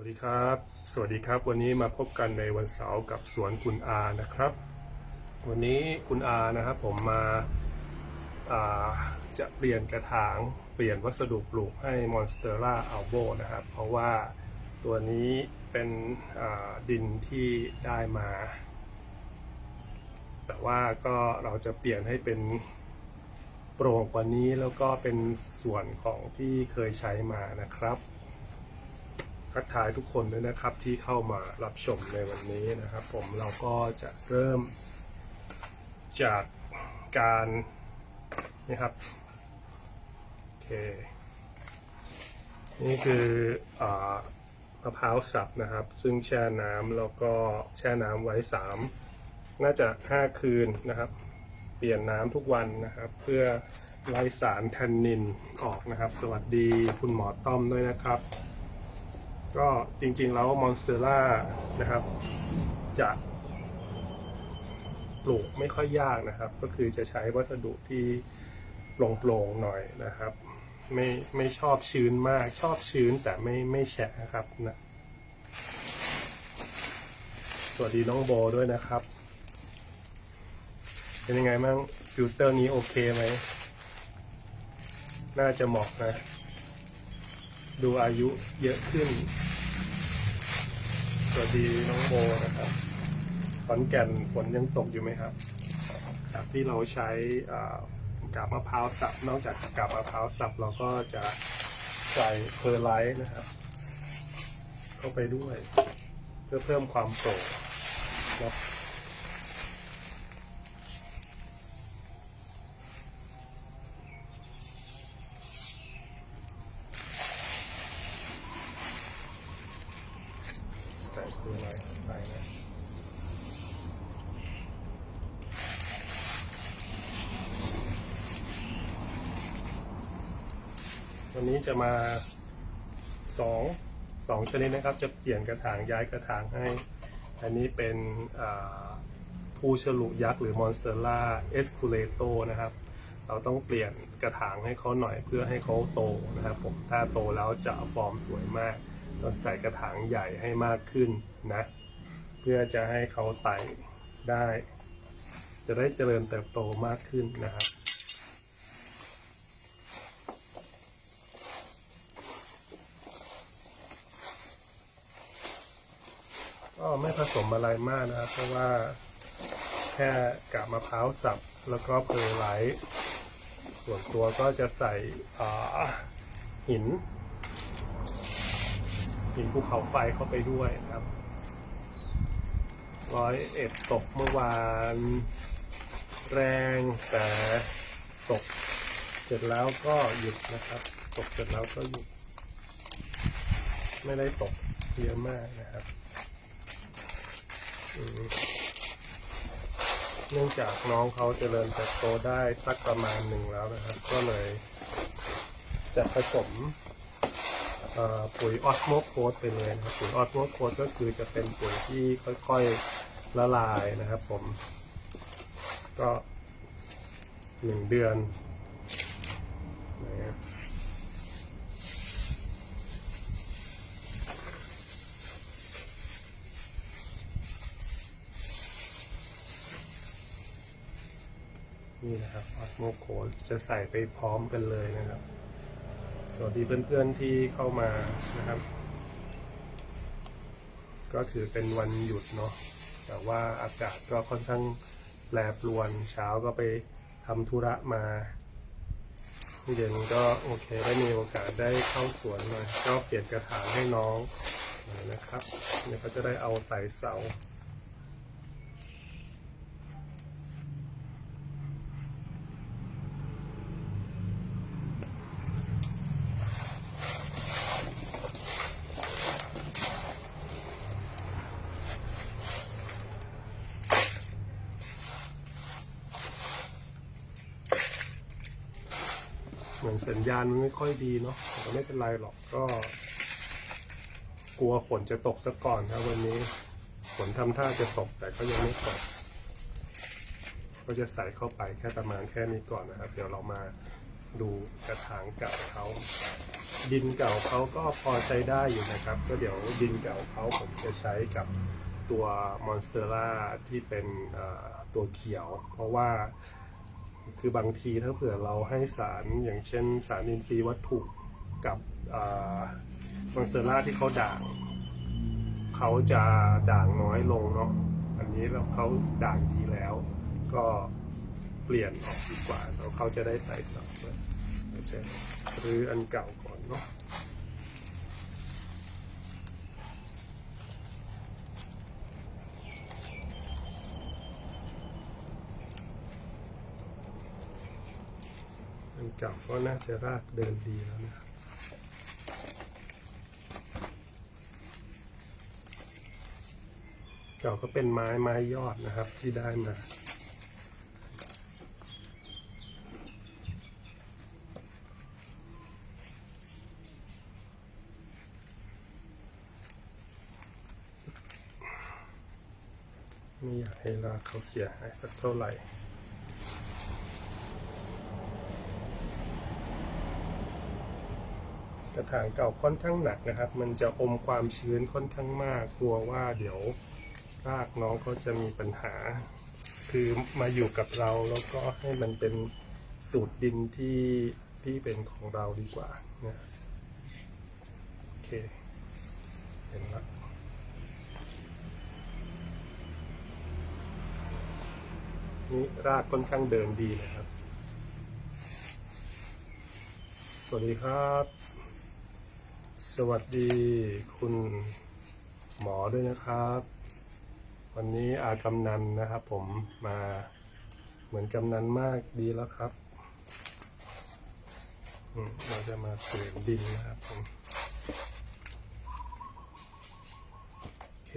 วัสดีครับ สวัสดีครับ วันนี้มาพบกันในวันเสาร์กับสวนคุณอานะครับ วันนี้คุณอานะครับผมมาาจะเปลี่ยนกระถางเปลี่ยนวัสดุปลูกให้ Monstera Albo นะครับ เพราะว่าตัวนี้เป็นดินที่ได้มา แต่ว่าก็เราจะเปลี่ยนให้เป็นโปร่งกว่านี้แล้วก็เป็นส่วนของที่เคยใช้มานะครับ ทักทายทุกคนด้วยนะครับที่เข้ามารับชมในวันนี้นะครับ ผมเราก็จะเริ่มจากการนี่ครับโอเคนี่คืออมะพร้าวสับนะครับ ซึ่งแช่น้ำแล้วก็แช่น้ำไว้สามน่าจะห้าคืนนะครับ เปลี่ยนน้ำทุกวันนะครับ เพื่อไล่สารแทนนินออกนะครับ สวัสดีคุณหมอต้อมด้วยนะครับ ก็จริงๆแล้วมอนสเตอร่านะครับ จะปลูกไม่ค่อยยากนะครับ ก็คือจะใช้วัสดุที่โปร่งๆหน่อยนะครับ ไม่ไม่ชอบชื้นมากชอบชื้นแต่ไม่ไม่แฉะนะครับนะสวัสดีน้องโบด้วยนะครับ เป็นยังไงบ้างฟิลเตอร์นี้โอเคไหม น่าจะเหมาะนะ ดูอายุเยอะขึ้น สวัสดีน้องโบนะครับขอนแก่นฝนยังตกอยู่ไหมครับ จากที่เราใช้กาบมะพร้าวสับ นอกจากกาบมะพร้าวสับเราก็จะใส่เพอร์ไลท์นะครับ เข้าไปด้วย เพื่อเพิ่มความโปร่งเนาะใส่เพอร์ไลท์เข้าไปนะ วันนี้ จะมาสองสองชนิดนะครับ จะเปลี่ยนกระถางย้ายกระถางให้ อันนี้เป็นผู้ฉลุยักษ์หรือมอนสเตอร่าเอสคูเลโตนะครับ เราต้องเปลี่ยนกระถางให้เขาหน่อยเพื่อให้เขาโตนะครับผมถ้าโตแล้วจะฟอร์มสวยมากต้องใส่กระถางใหญ่ให้มากขึ้นนะ เพื่อจะให้เขาไต่ได้ จะได้เจริญเติบโตมากขึ้นนะครับ ก็ไม่ผสมอะไรมากนะครับ เพราะว่าแค่กาบมะพร้าวสับแล้วก็เพลไลท์ส่วนตัวก็จะใส่หิน หินภูเขาไฟเข้าไปด้วยนะครับร้อยเอ็ดตกเมื่อวานแรงแต่ตกเสร็จแล้วก็หยุดนะครับ ตกเสร็จแล้วก็หยุด ไม่ได้ตกเยอะมากนะครับ เนื่องจากน้องเขาเจริญเติบโตได้สักประมาณหนึ่งแล้วนะครับ ก็เลยจะผสมปุ๋ยออสโมโคดไปเลยนะครับปุ๋ยออสโมโคดก็คือจะเป็นปุ๋ยที่ค่อยๆละลายนะครับ ผม ก็หนึ่งเดือนนะครับ นี่นะครับออสโมโคจะใส่ไปพร้อมกันเลยนะครับ สวัสดีเพื่อนๆที่เข้ามานะครับ ก็ถือเป็นวันหยุดเนาะแต่ว่าอากาศก็ค่อนข้างแปรปรวนเช้าก็ไปทำธุระมาเย็นก็โอเคได้มีโอกาสได้เข้าสวนหน่อยก็เปลี่ยนกระถางให้น้องหน่อยนะครับเนี่ยก็จะได้เอาไต่เสา ญาณมันไม่ค่อยดีเนาะแต่ไม่เป็นไรหรอกก็ กลัวฝนจะตกซะก่อนครับวันนี้ ฝนทำท่าจะตกแต่ก็ยังไม่ตก ก็จะใส่เข้าไปแค่ประมาณแค่นี้ก่อนนะครับ เดี๋ยวเรามาดูกระถางเก่าเขาดินเก่าเขาก็พอใช้ได้อยู่นะครับ ก็เดี๋ยวดินเก่าเขาผมจะใช้กับตัวมอนสเตอร่าที่เป็นตัวเขียว เพราะว่า คือบางทีถ้าเผื่อเราให้สารอย่างเช่นสารอินทรีย์วัตถุกับมอนสเตอร่าที่เขาด่าง เขาจะด่างน้อยลงเนาะอันนี้เราเขาด่างดีแล้ว ก็เปลี่ยนออกดีกว่าแล้วเขาจะได้ไต่สับเลยเราจะรื้ออันเก่าก่อนเนาะ เก่าก็น่าจะรากเดินดีแล้วนะครับ เก่าก็เป็นไม้ไม้ยอดนะครับที่ได้มาไม่อยากให้รากเขาเสียหายสักเท่าไหร่ กระถางเก่าค่อนข้างหนักนะครับ มันจะอมความชื้นค่อนข้างมาก กลัวว่าเดี๋ยวรากน้องเขาจะมีปัญหา คือมาอยู่กับเราแล้วก็ให้มันเป็นสูตรดินที่ที่เป็นของเราดีกว่านะโอเคเห็นแล้วนี่รากค่อนข้างเดินดีนะครับ สวัสดีครับ สวัสดีคุณหมอด้วยนะครับ วันนี้อากำนันนะครับ ผมมาเหมือนกำนันมากดีแล้วครับเราจะมาเปลี่ยนดินนะครับผมโอเค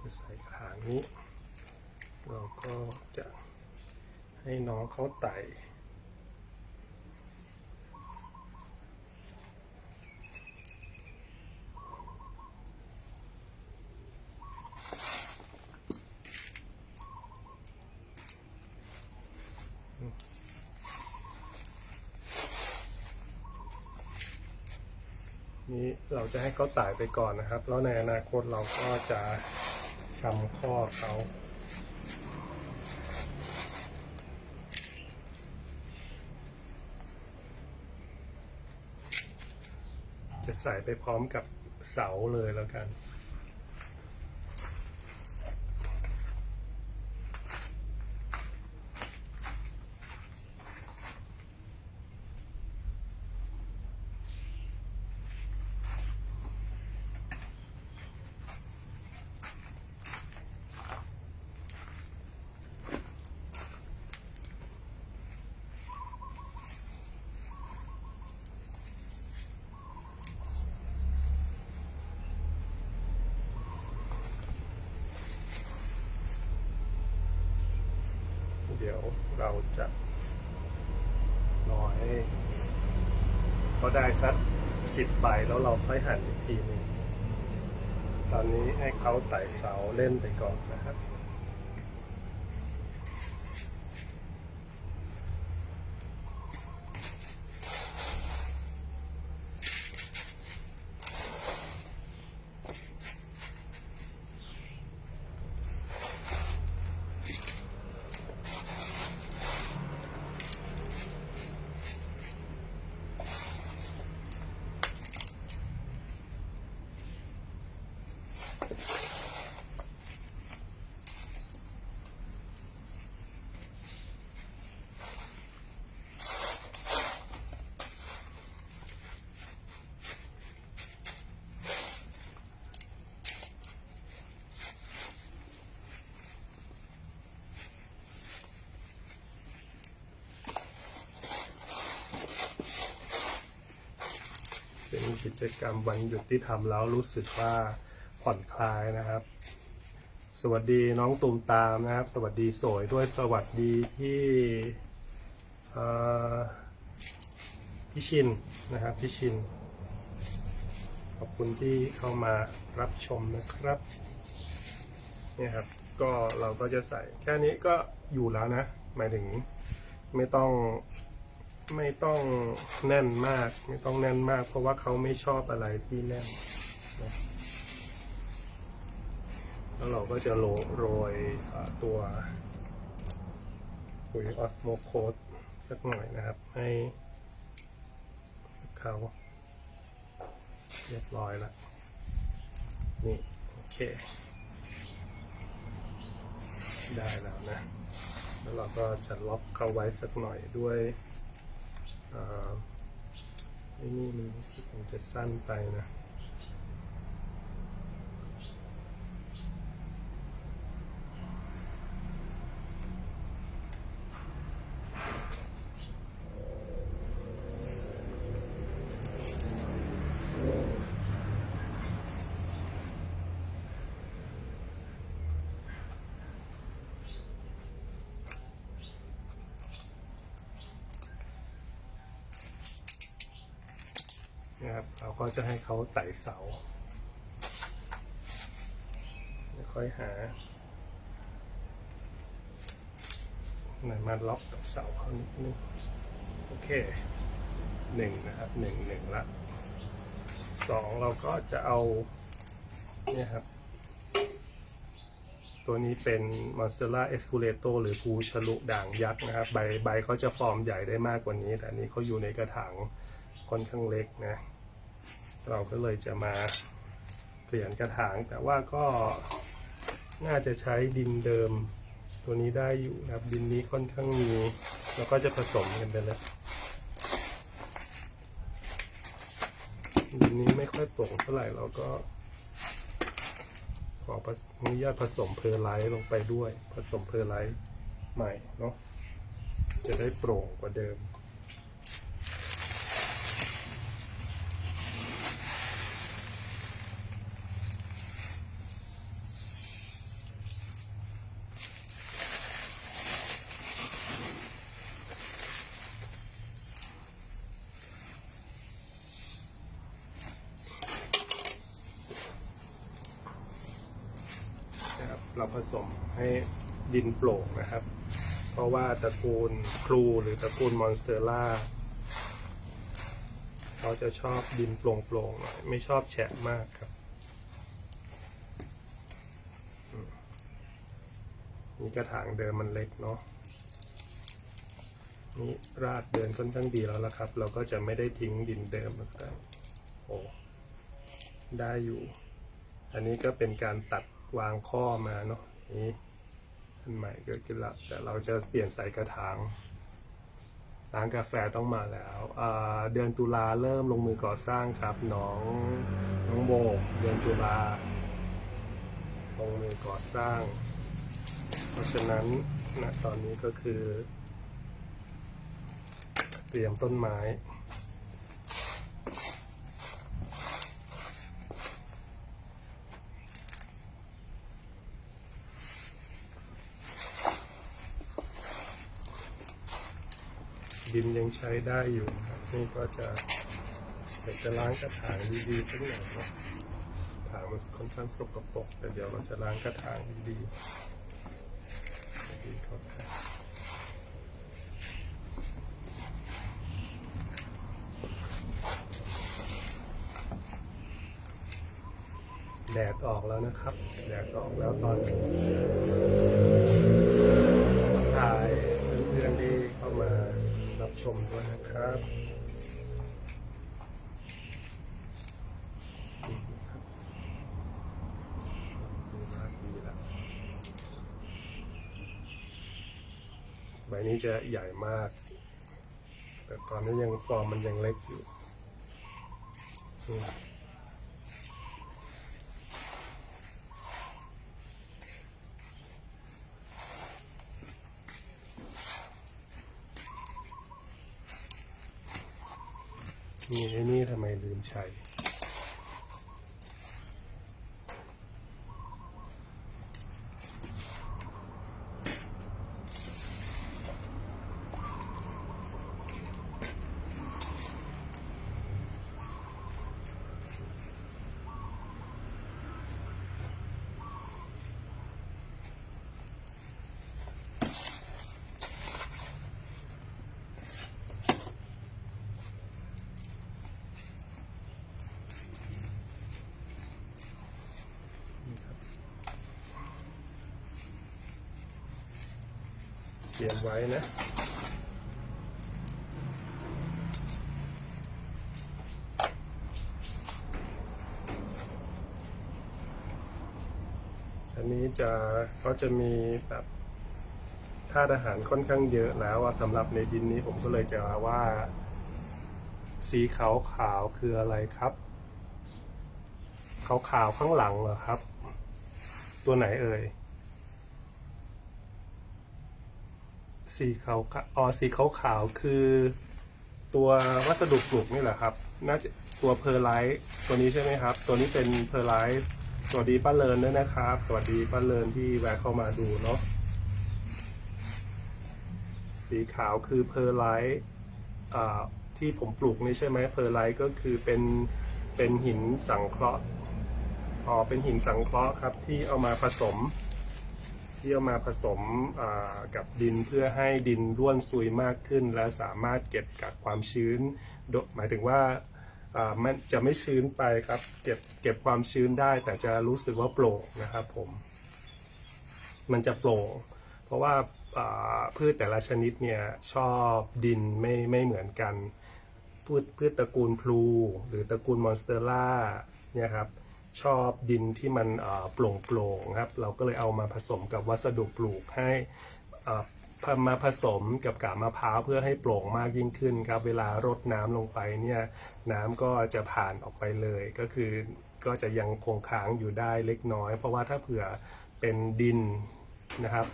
จะใส่กระถางนี้ เราก็จะให้น้องเขาไต่ นี้เรา จะให้เขาตายไปก่อนนะครับ แล้วในอนาคตเราก็จะชำข้อเขาจะใส่ไปพร้อมกับเสาเลยแล้วกัน เดี๋ยว เราจะรอให้เขาได้สักสิบใบแล้วเราค่อยหั่นอีกทีหนึงตอนนี้ให้เขาไต่เสาเล่นไปก่อนนะครับ เป็นกิจกรรมวันหยุดที่ทำแล้วรู้สึกว่าผ่อนคลายนะครับ สวัสดีน้องตูมตามนะครับ สวัสดีสวยด้วยสวัสดีที่พี่ชินนะครับพี่ชิน ขอบคุณที่เข้ามารับชมนะครับเนี่ยครับก็เราก็จะใส่แค่นี้ก็อยู่แล้วนะ หมายถึงไม่ต้อง ไม่ต้องแน่นมาก ไม่ต้องแน่นมาก เพราะว่าเขาไม่ชอบอะไรที่แน่นนะแล้วเราก็จะโรยโรยตัวปุ๋ยออสโมโคสสักหน่อยนะครับ ให้เขาเรียบร้อยแล้วนี่ โอเค ได้แล้วนะ แล้วเราก็จะล็อกเขาไว้สักหน่อยด้วย เอ่อไอ้นี่มั นะครับ เราก็จะให้เขาไต่เสาค่อยหาไหนมาล็อกกับเสาเขานิดนึงโอเคหนึ่งนะครับหนึ่งหนึ่งละสองเราก็จะเอาเนี่ยครับ ตัวนี้เป็น Monstera Esculato หรือภูฉลุด่างยักษ์นะครับ ใบใบเขาจะฟอร์มใหญ่ได้มากกว่านี้ แต่นนี้เขาอยู่ในกระถางค่อนข้างเล็กนะ เราก็เลยจะมาเปลี่ยนกระถาง แต่ว่าก็น่าจะใช้ดินเดิม ตัวนี้ได้อยู่นะครับดินนี้ค่อนข้างมีเราก็จะผสมกันไปเลยดินนี้ไม่ค่อยโปร่งเท่าไหร่เราก็ ขออนุญาตผสมเพอร์ไลท์ลงไปด้วย ผสมเพอร์ไลท์ใหม่เนาะจะได้โปร่งกว่าเดิม นะครับเราผสม ให้ดินโปร่งนะครับ เพราะว่าตระกูลครูหรือตระกูลมอนสเตอร่าเขาจะชอบดินโปร่งๆหน่อยไม่ชอบแฉะมากครับมนี่กระถางเดิมมันเล็กเนาะนี่รากเดินค่อนข้างดีแล้วละครับ เราก็จะไม่ได้ทิ้งดินเดิมนะครับโอ้ได้อยู่ อันนี้ก็เป็นการตัดวางข้อมาเนาะนี่ อันใหม่เกิดขึ้นละแต่เราจะเปลี่ยนใส่กระถางร้านกาแฟต้องมาแล้วเดือนตุลาเริ่มลงมือก่อสร้างครับน้องน้องโบเดือนตุลาลงมือก่อสร้าง เพราะฉะนั้นณตอนนี้ก็คือ เตรียมต้นไม้ ดินยังใช้ได้อยู่ครับนี่ก็จะเดี๋ยวจะล้างกระถางดีๆสักหน่อยนะถางมันค่อนข้างสกปรกแต่เดี๋ยวเราจะล้างกระถางดีๆดีครับแดดออกแล้วนะครับ แดดออกแล้วตอนนี้ ถ่ายเพื่อนๆที่เข้ามารับ ชมด้วยนะครับใบนี้จะใหญ่มาก แต่ตอนนี้ยังฟอร์มมันยังเล็กอยู่ มนี่ไอ้นี่ทำไมลืมใช้ น รียมไว้นะ อันนี้จะก็จะมีแบบธาตุอาหารค่อนข้างเยอะแล้วสำหรับในดินนี้ผมก็เลยจะว่า สีขาวขาวคืออะไรครับขาวขาวข้างหลังเหรอครับ ตัวไหนเอ่ย สีขาวอ๋อสีขาวขาวๆคือ ตัววัสดุปลูกนี่แหละครับน่าจะตัวเพอร์ไลท์ตัวนี้ใช่ไหมครับ ตัวนี้เป็นเพอร์ไลท์สวัสดีป้าเลินด้วยนะครับ สวัสดีป้าเลินที่แวะเข้ามาดูเนาะสีขาวคือเพอร์ไลท์อ่าที่ผมปลูกนี่ใช่ไหมเพอร์ไลท์ก็คือเป็นเป็นหินสังเคราะห์อ๋อเป็นหินสังเคราะห์ครับที่เอามาผสม ที่เอามาผสมกับดินเพื่อให้ดินร่วนซุยมากขึ้น และสามารถเก็บกักความชื้น หมายถึงว่าามันจะไม่ชื้นไปครับ เก็บเก็บความชื้นได้แต่จะรู้สึกว่าโปร่งนะครับผม มันจะโปร่งเพราะว่าอ่าพืชแต่ละชนิดเนี่ยชอบดินไม่ไม่เหมือนกันพืชพืชตระกูลพลูหรือตระกูลมอนสเตอร่าเนี่ยครับ ชอบดินที่มันโปร่งโปร่งๆครับ เราก็เลยเอามาผสมกับวัสดุปลูกให้มาผสมกับกาบมะพร้าวเพื่อให้โปร่งมากยิ่งขึ้นครับ เวลารดน้ำลงไปเนี่ยน้ำก็จะผ่านออกไปเลยก็คือก็จะยังคงค้างอยู่ได้เล็กน้อย เพราะว่าถ้าเผื่อเป็นดินนะครับ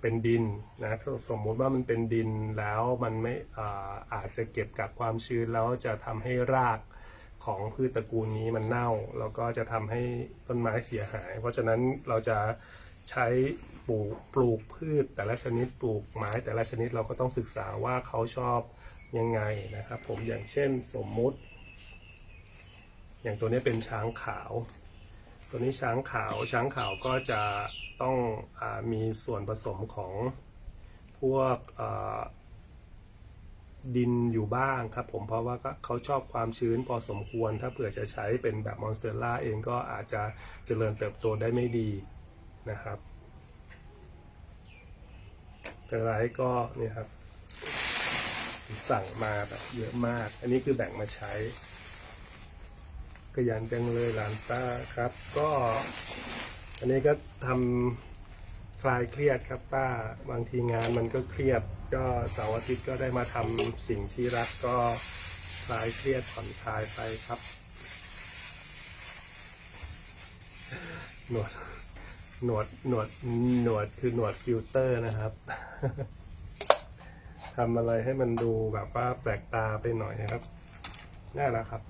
เป็นดินนะสมมุติว่ามันเป็นดินแล้วมันไม่อาอาจจะเก็บกักความชื้นแล้วจะทำให้ราก ของพืชตระกูลนี้มันเน่า แล้วก็จะทำให้ต้นไม้เสียหาย เพราะฉะนั้นเราจะใช้ปลูกปลูกพืชแต่ละชนิดปลูกไม้แต่ละชนิดเราก็ต้องศึกษาว่าเขาชอบยังไงนะครับ ผมอย่างเช่นสมมุติ อย่างตัวนี้เป็นช้างขาว ตัวนี้ช้างขาวช้างขาวก็จะต้องอมีส่วนผสมของพวก ดินอยู่บ้างครับผมเพราะว่าเขาชอบความชื้นพอสมควร ถ้าเผื่อจะใช้เป็นแบบมอนสเตอร่าเองก็อาจจะเจริญเติบโตได้ไม่ดีนะครับแต่ไรก็เนี่ยครับ สั่งมาแบบเยอะมาก อันนี้คือแบ่งมาใช้ขยันจังเลยหลานป้าครับ ก็ อันนี้ก็ทำ คลายเครียดครับป้าบางทีงานมันก็เครียด ก็เสาร์อาทิตย์ก็ได้มาทำสิ่งที่รักก็คลายเครียดผ่อนคลายไปครับหนวดหนวดหนวดหนวดคือหนวดฟิลเตอร์นะครับ ทำอะไรให้มันดูแบบว่าแปลกตาไปหน่อยนะครับนี่แหละครับ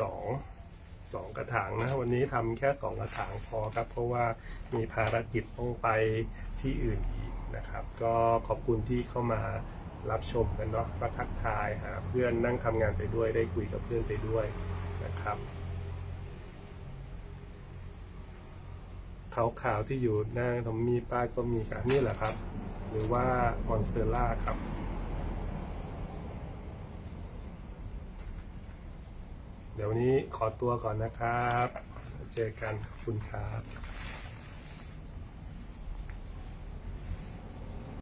สอง สองกระถางนะวันนี้ทำแค่สองกระถางพอครับ เพราะว่ามีภารกิจต้องไปที่อื่นอีกนะครับ ก็ขอบคุณที่เข้ามารับชมกันเนาะก็ทักทายหาเพื่อนนั่งทำงานไปด้วยได้คุยกับเพื่อนไปด้วยนะครับขาวๆที่อยู่หน้าทอมมี่ป้าก็มีครับนี่แหละครับ หรือว่ามอนสเตอร่าครับ เดี๋ยววันนี้ขอตัวก่อนนะครับ เจอกันขอบคุณครับ